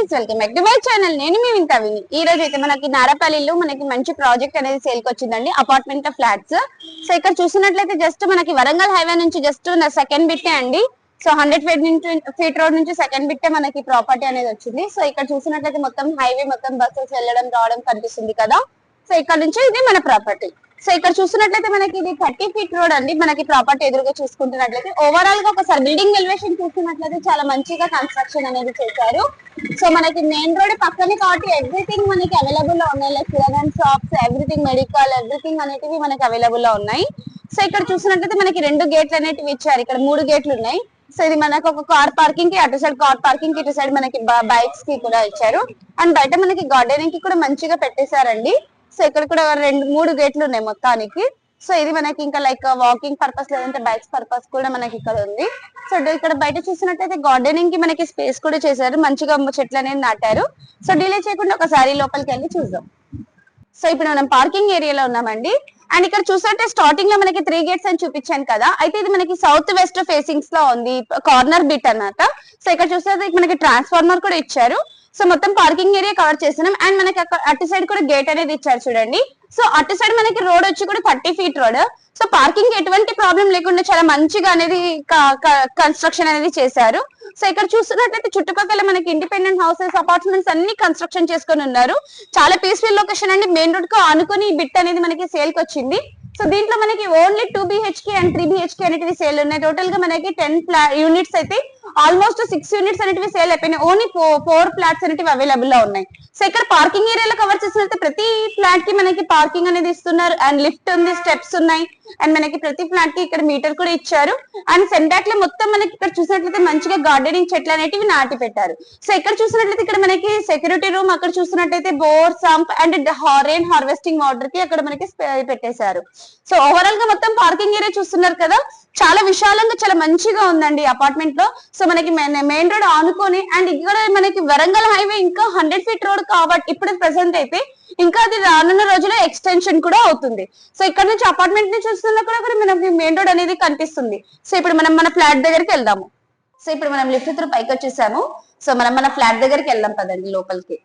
Welcome back to my channel నేను మీ వింత విని. ఈ రోజు అయితే మనకి నారపల్లిలో మనకి మంచి ప్రాజెక్ట్ అనేది సేల్కి వచ్చిందండి. Apartment flats. సో ఇక్కడ చూసినట్లయితే జస్ట్ మనకి వరంగల్ హైవే నుంచి జస్ట్ సెకండ్ బిట్టే అండి. సో హండ్రెడ్ ఫీట్ నుంచి ఫీట్ రోడ్ నుంచి సెకండ్ బిట్టే మనకి ప్రాపర్టీ అనేది వచ్చింది. సో ఇక్కడ చూసినట్లయితే మొత్తం హైవే మొత్తం బస్సెస్ వెళ్ళడం రావడం కనిపిస్తుంది కదా. సో ఇక్కడ నుంచి ఇది మన ప్రాపర్టీ. సో ఇక్కడ చూసినట్లయితే మనకి ఇది థర్టీ ఫీట్ రోడ్ అండి. మనకి ప్రాపర్టీ ఎదురుగా చూసుకుంటున్నట్లయితే ఓవరాల్గా ఒకసారి బిల్డింగ్ ఎలివేషన్ చూస్తున్నట్లయితే చాలా మంచిగా కన్స్ట్రక్షన్ అనేది చేశారు. సో మనకి మెయిన్ రోడ్ పక్కనే కాబట్టి ఎవ్రీథింగ్ మనకి అవైలబుల్లో ఉన్నాయి. Like kirana shops everything medical everything అనేటివి మనకి అవైలబుల్లో ఉన్నాయి. సో ఇక్కడ చూసినట్లయితే మనకి రెండు గేట్లు అనేటివి ఇచ్చారు. ఇక్కడ మూడు గేట్లు ఉన్నాయి. సో ఇది మనకు ఒక కార్ పార్కింగ్కి అటు సైడ్ కార్ పార్కింగ్కి ఇటు సైడ్ మనకి బైక్స్కి కూడా ఇచ్చారు. అండ్ బయట మనకి గార్డెనింగ్కి కూడా మంచిగా పెట్టేశారండి. సో ఇక్కడ కూడా రెండు మూడు గేట్లు ఉన్నాయి మొత్తానికి. సో ఇది మనకి ఇంకా లైక్ వాకింగ్ పర్పస్ లేదంటే బైక్స్ పర్పస్ కూడా మనకి ఇక్కడ ఉంది. సో ఇక్కడ బయట చూసినట్టయితే గార్డెనింగ్కి మనకి స్పేస్ కూడా చేశారు. మంచిగా చెట్లు అనేది నాటారు. సో డిలే చేయకుండా ఒకసారి లోపలికి వెళ్ళి చూద్దాం. సో ఇప్పుడు మనం పార్కింగ్ ఏరియాలో ఉన్నామండి. అండ్ ఇక్కడ చూసినట్టే స్టార్టింగ్లో మనకి త్రీ గేట్స్ అని చూపించాను కదా. అయితే ఇది మనకి సౌత్ వెస్ట్ ఫేసింగ్స్లో ఉంది. కార్నర్ బిట్ అన్నమాట. సో ఇక్కడ చూస్తే మనకి ట్రాన్స్ఫార్మర్ కూడా ఇచ్చారు. సో మొత్తం పార్కింగ్ ఏరియా కవర్ చేస్తున్నాం. అండ్ మనకి అటు సైడ్ కూడా గేట్ అనేది ఇచ్చారు చూడండి. సో అటు సైడ్ మనకి రోడ్ వచ్చి కూడా thirty feet road so parking ఎటువంటి ప్రాబ్లం లేకుండా చాలా మంచిగా అనేది కన్స్ట్రక్షన్ అనేది చేశారు. సో ఇక్కడ చూస్తున్నట్లయితే చుట్టుపక్కల మనకి ఇండిపెండెంట్ హౌసెస్ అపార్ట్మెంట్స్ అన్ని కన్స్ట్రక్షన్ చేసుకొని ఉన్నారు. చాలా పీస్ఫుల్ లొకేషన్ అండి. మెయిన్ రోడ్కు ఆనుకొని బిట్ అనేది మనకి సేల్కి వచ్చింది. సో దీంట్లో మనకి only two BHK and three BHK అనేటివి సేల్ ఉన్నాయి. టోటల్గా మనకి టెన్ యూనిట్స్ అయితే ఆల్మోస్ట్ సిక్స్ యూనిట్స్ అనేటివి సేల్ అయిపోయినాయి. ఓన్లీ ఫోర్ ఫ్లాట్స్ అనేటివి అవైలబుల్లో ఉన్నాయి. సో ఇక్కడ పార్కింగ్ ఏరియాలో కవర్ చేసినట్లయితే ప్రతి ఫ్లాట్కి మనకి పార్కింగ్ అనేది ఇస్తున్నారు. అండ్ లిఫ్ట్ ఉంది స్టెప్స్ ఉన్నాయి. అండ్ మనకి ప్రతి ఫ్లాట్కి ఇక్కడ మీటర్ కూడా ఇచ్చారు. అండ్ సెంటాక్లో మొత్తం మనకి ఇక్కడ చూసినట్లయితే మంచిగా గార్డెనింగ్ చెట్లు అనేటివి నాటి పెట్టారు. సో ఇక్కడ చూసినట్లయితే ఇక్కడ మనకి సెక్యూరిటీ రూమ్ అక్కడ చూసినట్లయితే bore sump and rain harvesting వాటర్కి అక్కడ మనకి పెట్టేశారు. సో ఓవరాల్గా మొత్తం పార్కింగ్ ఏరియా చూస్తున్నారు కదా. చాలా విశాలంగా చాలా మంచిగా ఉందండి అపార్ట్మెంట్లో. సో మనకి మెయిన్ రోడ్ ఆనుకొని అండ్ ఇక్కడ మనకి వరంగల్ హైవే ఇంకా హండ్రెడ్ ఫీట్ రోడ్ కాబట్టి ఇప్పుడు ప్రెసెంట్ అయితే ఇంకా అది రానున్న రోజుల్లో ఎక్స్టెన్షన్ కూడా అవుతుంది. సో ఇక్కడ నుంచి అపార్ట్మెంట్ని చూస్తున్నా కూడా మనకి మెయిన్ రోడ్ అనేది కనిపిస్తుంది. సో ఇప్పుడు మనం మన ఫ్లాట్ దగ్గరికి వెళ్దాము. సో ఇప్పుడు మనం లిఫ్ట్ త్రూ పైకి వచ్చేసాము. సో మనం మన ఫ్లాట్ దగ్గరికి వెళ్దాం పదండి లోపలికి.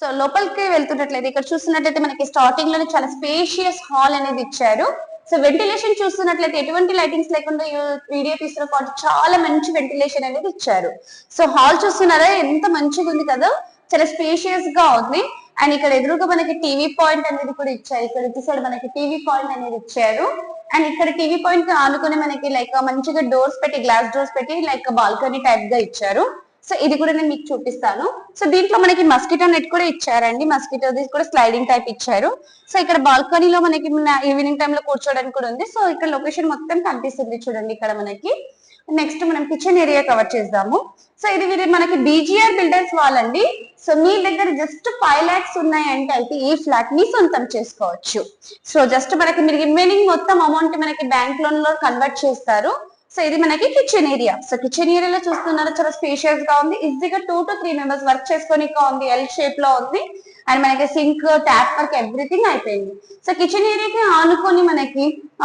సో లోపలికి వెళ్తున్నట్లయితే ఇక్కడ చూస్తున్నట్లయితే మనకి స్టార్టింగ్లోనే చాలా స్పేషియస్ హాల్ అనేది ఇచ్చారు. సో వెంటిలేషన్ చూస్తున్నట్లయితే ఎటువంటి లైటింగ్స్ లేకుండా వీడియో తీస్తున్న ఫోటో చాలా మంచి వెంటిలేషన్ అనేది ఇచ్చారు. సో హాల్ చూస్తున్నారా? ఎంత మంచిగా ఉంది కదా? చాలా స్పేషియస్గా ఉంది. అండ్ ఇక్కడ ఎదురుగా మనకి టీవీ పాయింట్ అనేది కూడా ఇచ్చారు. ఇక్కడ ఇటు సైడ్ మనకి టీవీ పాయింట్ అనేది ఇచ్చారు. అండ్ ఇక్కడ టీవీ పాయింట్ ఆనుకుని మనకి లైక్ మంచిగా డోర్స్ పెట్టి గ్లాస్ డోర్స్ పెట్టి లైక్ బాల్కనీ టైప్గా ఇచ్చారు. సో ఇది కూడా నేను మీకు చూపిస్తాను. సో దీంట్లో మనకి మస్కిటో నెట్ కూడా ఇచ్చారండి. మస్కిటో కూడా స్లైడింగ్ టైప్ ఇచ్చారు. సో ఇక్కడ బాల్కనీలో మనకి ఈవినింగ్ టైమ్లో కూర్చోడానికి కూడా ఉంది. సో ఇక్కడ లొకేషన్ మొత్తం కనిపిస్తుంది చూడండి ఇక్కడ మనకి. నెక్స్ట్ మనం కిచెన్ ఏరియా కవర్ చేద్దాము. సో ఇది మనకి బీజీఆర్ బిల్డర్స్ వాళ్ళండి. సో మీ దగ్గర జస్ట్ ఫైవ్ లాక్స్ ఉన్నాయంటే అయితే ఈ ఫ్లాట్ని సొంతం చేసుకోవచ్చు. సో జస్ట్ మనకి మీరు రిమైనింగ్ మొత్తం అమౌంట్ మనకి బ్యాంక్ లోన్లో కన్వర్ట్ చేస్తారు. సో ఇది మనకి కిచెన్ ఏరియా సో కిచెన్ ఏరియాలో చూస్తున్నారు చాలా స్పేషియస్గా ఉంది. ఈజీగా two to three members work చేసుకొని ఉంది ఎల్ షేప్లో ఉంది. అండ్ మనకి సింక్ ట్యాప్ వర్క్ ఎవ్రీథింగ్ అయిపోయింది. సో కిచెన్ ఏరియాకి ఆనుకొని మనకి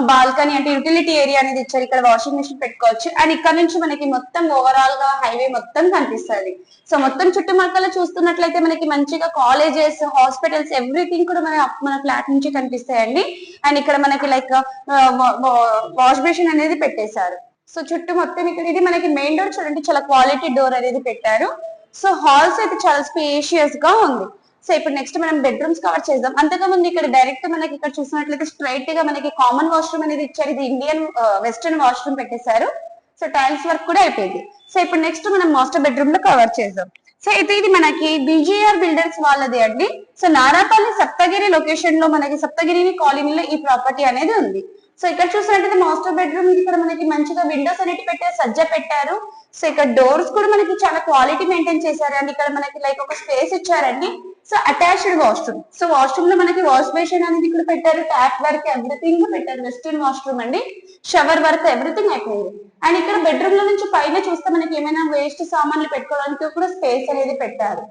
బాల్కనీ అంటే యూటిలిటీ ఏరియా అనేది ఇచ్చారు. ఇక్కడ వాషింగ్ మెషిన్ పెట్టుకోవచ్చు. అండ్ ఇక్కడ నుంచి మనకి మొత్తం ఓవరాల్గా హైవే మొత్తం కనిపిస్తుంది. సో మొత్తం చుట్టుమక్కల చూస్తున్నట్లయితే మనకి మంచిగా కాలేజెస్ హాస్పిటల్స్ ఎవ్రీథింగ్ కూడా మన మన ఫ్లాట్ నుంచి కనిపిస్తాయండి. అండ్ ఇక్కడ మనకి లైక్ వాష్ బేసిన్ అనేది పెట్టేశారు. సో చుట్టూ మొత్తం ఇక్కడ ఇది మనకి మెయిన్ డోర్ చూడండి చాలా క్వాలిటీ డోర్ అనేది పెట్టారు. సో హాల్స్ అయితే చాలా స్పేషియస్గా ఉంది. సో ఇప్పుడు నెక్స్ట్ మనం బెడ్రూమ్స్ కవర్ చేద్దాం. అంతకుముందు ఇక్కడ డైరెక్ట్ మనకి ఇక్కడ చూసినట్లయితే స్ట్రైట్గా మనకి కామన్ వాష్రూమ్ అనేది ఇచ్చారు. ఇది ఇండియన్ వెస్టర్న్ వాష్రూమ్ పెట్టేశారు. సో టైల్స్ వర్క్ కూడా అయిపోయింది. సో ఇప్పుడు నెక్స్ట్ మనం మాస్టర్ బెడ్రూమ్లో కవర్ చేద్దాం. సో అయితే ఇది మనకి బీజీఆర్ బిల్డర్స్ వాళ్ళది అండి. సో నారాపల్లి సప్తగిరి లొకేషన్లో మనకి సప్తగిరి కాలనీలో ఈ ప్రాపర్టీ అనేది ఉంది. సో ఇక్కడ చూసినట్టయితే మాస్టర్ బెడ్రూమ్ ఇక్కడ మనకి మంచిగా విండోస్ అనేవి పెట్టారు సజ్జ పెట్టారు. సో ఇక్కడ డోర్స్ కూడా మనకి చాలా క్వాలిటీ మెయింటైన్ చేశారు. అండ్ ఇక్కడ మనకి లైక్ ఒక స్పేస్ ఇచ్చారండి. సో అటాచ్డ్ వాష్రూమ్ సో వాష్రూమ్లో మనకి వాష్ బేసిన్ అనేది ఇక్కడ పెట్టారు. ట్యాప్ వర్క్ ఎవ్రీథింగ్ పెట్టారు. వెస్టర్న్ వాష్రూమ్ అండి. షవర్ వర్క్ ఎవ్రీథింగ్ అయిపోయింది. అండ్ ఇక్కడ బెడ్రూమ్లో నుంచి పైన చూస్తే మనకి ఏమైనా వేస్ట్ సామాన్లు పెట్టుకోవడానికి కూడా స్పేస్ అనేది పెట్టారు.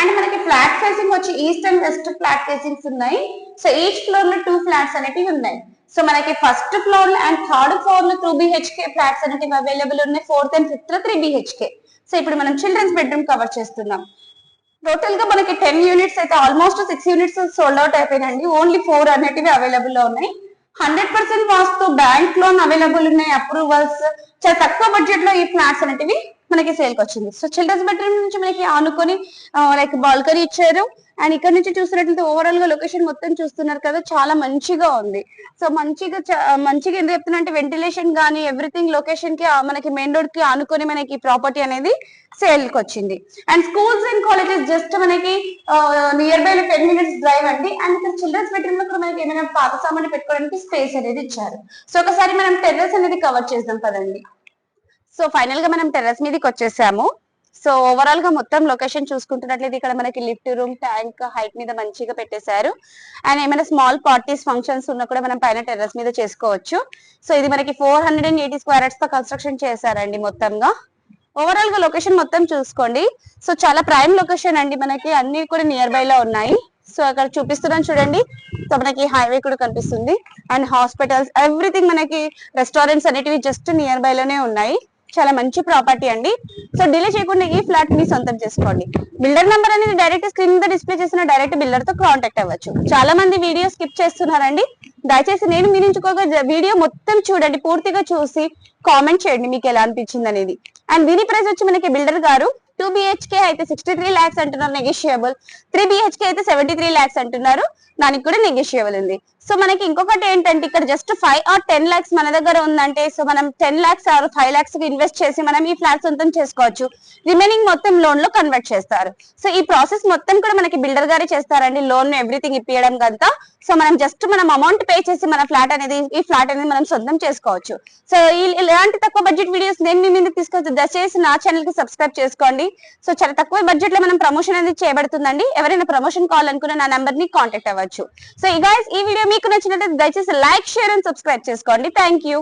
అండ్ మనకి ఫ్లాట్ ఫేసింగ్ వచ్చి east and west flat facings ఉన్నాయి. సో ఈచ్ ఫ్లోర్లో టూ ఫ్లాట్స్ అనేటివి ఉన్నాయి. సో మనకి ఫస్ట్ ఫ్లోర్ అండ్ థర్డ్ ఫ్లోర్లో టూ బిహెచ్కే ఫ్లాట్స్ అనేటివి అవైలబుల్ ఉన్నాయి. ఫోర్త్ అండ్ ఫిఫ్త్లో త్రీ బిహెచ్కే సో ఇప్పుడు మనం చిల్డ్రన్స్ బెడ్రూమ్ కవర్ చేస్తున్నాం. టోటల్గా మనకి టెన్ యూనిట్స్ అయితే almost six units sold out అయిపోయినండి only four అనేటివి అవైలబుల్లో ఉన్నాయి. Hundred percent vastu bank loan available ఉన్నాయి అప్రూవల్స్ చాలా తక్కువ బడ్జెట్లో ఈ ఫ్లాట్స్ అనేటివి మనకి సేల్కి వచ్చింది. సో చిల్డ్రన్స్ బెడ్రూమ్ నుంచి మనకి ఆనుకొని లైక్ బాల్కనీ ఇచ్చారు. అండ్ ఇక్కడ నుంచి చూసినట్లయితే ఓవరాల్గా లొకేషన్ మొత్తం చూస్తున్నారు కదా చాలా మంచిగా ఉంది. సో మంచిగా మంచిగా ఎందుకు చెప్తున్నా అంటే వెంటిలేషన్ గానీ ఎవ్రీథింగ్ లొకేషన్కి మనకి మెయిన్ రోడ్కి ఆనుకొని మనకి ప్రాపర్టీ అనేది సేల్కి వచ్చింది. And schools and colleges just మనకి near by ten minutes drive అండి. అండ్ ఇక్కడ చిల్డ్రన్స్ బెడ్రూమ్లో కూడా మనకి ఏమైనా పాత సామాన్లు పెట్టుకోవడానికి స్పేస్ అనేది ఇచ్చారు. సో ఒకసారి మనం టెర్రస్ అనేది కవర్ చేద్దాం కదండి సో ఫైనల్గా మనం టెర్రస్ మీదకి వచ్చేసాము. సో ఓవరాల్గా మొత్తం లొకేషన్ చూసుకుంటున్నట్లయితే ఇక్కడ మనకి లిఫ్ట్ రూమ్ ట్యాంక్ హైట్ మీద మంచిగా పెట్టేశారు. అండ్ ఏమైనా స్మాల్ పార్టీస్ ఫంక్షన్స్ ఉన్నా కూడా మనం పైన టెర్రస్ మీద చేసుకోవచ్చు. సో ఇది మనకి ఫోర్ హండ్రెడ్ అండ్ ఎయిటీ స్క్వేర్స్తో కన్స్ట్రక్షన్ చేశారండి మొత్తంగా. ఓవరాల్గా లొకేషన్ మొత్తం చూసుకోండి. సో చాలా ప్రైమ్ లొకేషన్ అండి మనకి. అన్ని కూడా నియర్ బై లో ఉన్నాయి. సో అక్కడ చూపిస్తున్నాను చూడండి. సో మనకి హైవే కూడా కనిపిస్తుంది. అండ్ హాస్పిటల్స్ ఎవ్రీథింగ్ మనకి రెస్టారెంట్స్ అనేటివి జస్ట్ నియర్ బై లోనే ఉన్నాయి. చాలా మంచి ప్రాపర్టీ అండి. సో డిలే చేయకుండా ఈ ఫ్లాట్ మీ సొంతం చేసుకోండి. బిల్డర్ నెంబర్ అనేది డైరెక్ట్ స్క్రీన్ మీద డిస్ప్లే చేసిన డైరెక్ట్ బిల్డర్తో కాంటాక్ట్ అవ్వచ్చు. చాలా మంది వీడియో స్కిప్ చేస్తున్నారండి. దయచేసి నేను మీరు వీడియో మొత్తం చూడండి. పూర్తిగా చూసి కామెంట్ చేయండి మీకు ఎలా అనిపించింది అనేది. అండ్ దీని ప్రైస్ వచ్చి మనకి బిల్డర్ గారు టూ బిహెచ్కే అయితే సిక్స్టీ త్రీ ల్యాక్స్ అంటున్నారు నెగోషియబుల్. త్రీ బిహెచ్కే అయితే సెవెంటీ త్రీ ల్యాక్స్ అంటున్నారు. దానికి కూడా నెగోషియబుల్ ఉంది. సో మనకి ఇంకొకటి ఏంటంటే ఇక్కడ just five or ten lakhs మన దగ్గర ఉందంటే సో మనం ten lakhs or five lakhs invest చేసి మనం ఈ ఫ్లాట్ సొంతం చేసుకోవచ్చు. రిమైనింగ్ మొత్తం లోన్లో కన్వర్ట్ చేస్తారు. సో ఈ ప్రాసెస్ మొత్తం కూడా మనకి బిల్డర్ గారే చేస్తారండి. లోన్ ఎవ్రీథింగ్ ఇప్పించడం కంతా సో మనం జస్ట్ మనం అమౌంట్ పే చేసి మన ఫ్లాట్ అనేది ఈ ఫ్లాట్ అనేది మనం సొంతం చేసుకోవచ్చు. సో ఇలాంటి తక్కువ బడ్జెట్ వీడియోస్ నేను మీ మీద తీసుకొచ్చి దయచేసి నా ఛానల్కి సబ్స్క్రైబ్ చేసుకోండి. సో చాలా తక్కువ బడ్జెట్లో మనం ప్రమోషన్ అనేది చేయబడుతుందండి. ఎవరైనా ప్రమోషన్ కావాలనుకున్న నా నెంబర్ని కాంటాక్ట్ అవ్వచ్చు. సో ఈ గాయస్ ఈ వీడియో మీకు నచ్చినట్లయితే దయచేసి లైక్ షేర్ అండ్ సబ్స్క్రైబ్ చేసుకోండి. Thank you